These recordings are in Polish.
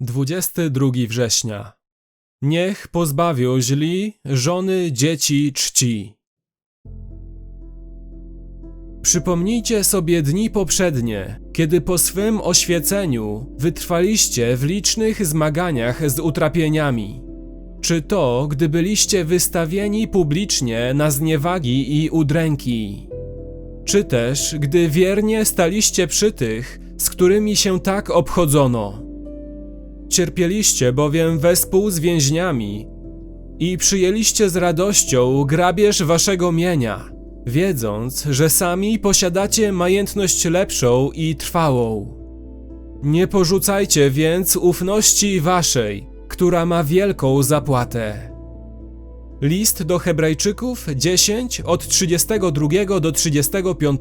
22 września. Niech pozbawią źli żony, dzieci, czci. Przypomnijcie sobie dni poprzednie, kiedy po swym oświeceniu wytrwaliście w licznych zmaganiach z utrapieniami. Czy to, gdy byliście wystawieni publicznie na zniewagi i udręki? Czy też, gdy wiernie staliście przy tych, z którymi się tak obchodzono? Cierpieliście bowiem wespół z więźniami i przyjęliście z radością grabież waszego mienia, wiedząc, że sami posiadacie majętność lepszą i trwałą. Nie porzucajcie więc ufności waszej, która ma wielką zapłatę. List do Hebrajczyków 10 od 32 do 35.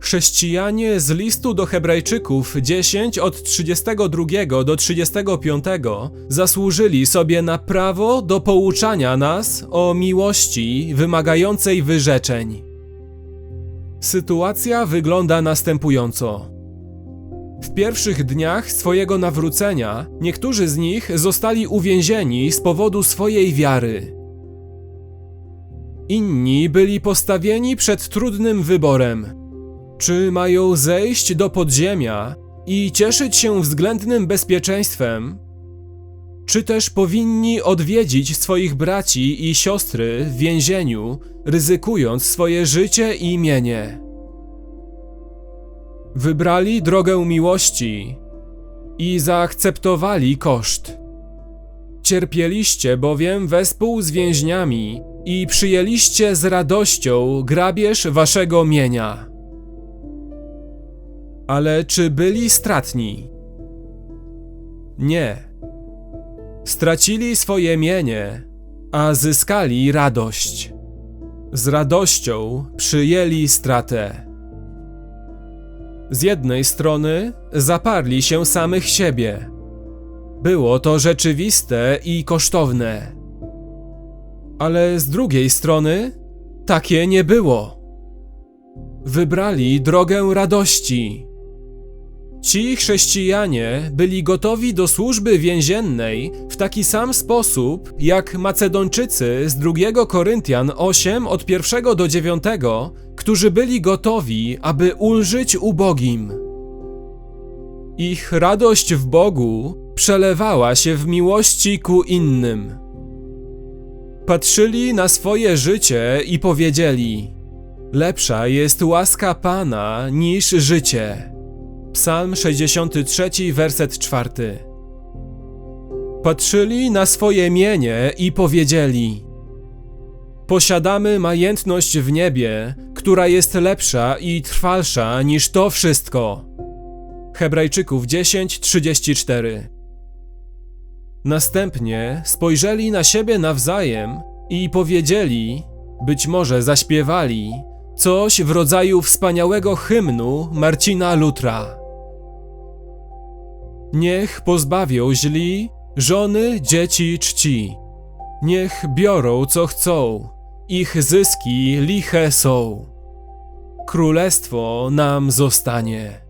Chrześcijanie z listu do Hebrajczyków 10 od 32 do 35 zasłużyli sobie na prawo do pouczania nas o miłości wymagającej wyrzeczeń. Sytuacja wygląda następująco. W pierwszych dniach swojego nawrócenia niektórzy z nich zostali uwięzieni z powodu swojej wiary. Inni byli postawieni przed trudnym wyborem. Czy mają zejść do podziemia i cieszyć się względnym bezpieczeństwem? Czy też powinni odwiedzić swoich braci i siostry w więzieniu, ryzykując swoje życie i imienie? Wybrali drogę miłości i zaakceptowali koszt. Cierpieliście bowiem wespół z więźniami i przyjęliście z radością grabież waszego mienia. Ale czy byli stratni? Nie. Stracili swoje mienie, a zyskali radość. Z radością przyjęli stratę. Z jednej strony zaparli się samych siebie. Było to rzeczywiste i kosztowne. Ale z drugiej strony takie nie było. Wybrali drogę radości. Ci chrześcijanie byli gotowi do służby więziennej w taki sam sposób jak Macedończycy z 2 Koryntian 8 od 1 do 9, którzy byli gotowi, aby ulżyć ubogim. Ich radość w Bogu przelewała się w miłości ku innym. Patrzyli na swoje życie i powiedzieli: Lepsza jest łaska Pana niż życie. Psalm 63, werset 4. Patrzyli na swoje mienie i powiedzieli: Posiadamy majętność w niebie, która jest lepsza i trwalsza niż to wszystko. Hebrajczyków 10:34. Następnie spojrzeli na siebie nawzajem i powiedzieli, być może zaśpiewali, coś w rodzaju wspaniałego hymnu Marcina Lutra. Niech pozbawią źli żony, dzieci, czci. Niech biorą co chcą, ich zyski liche są. Królestwo nam zostanie.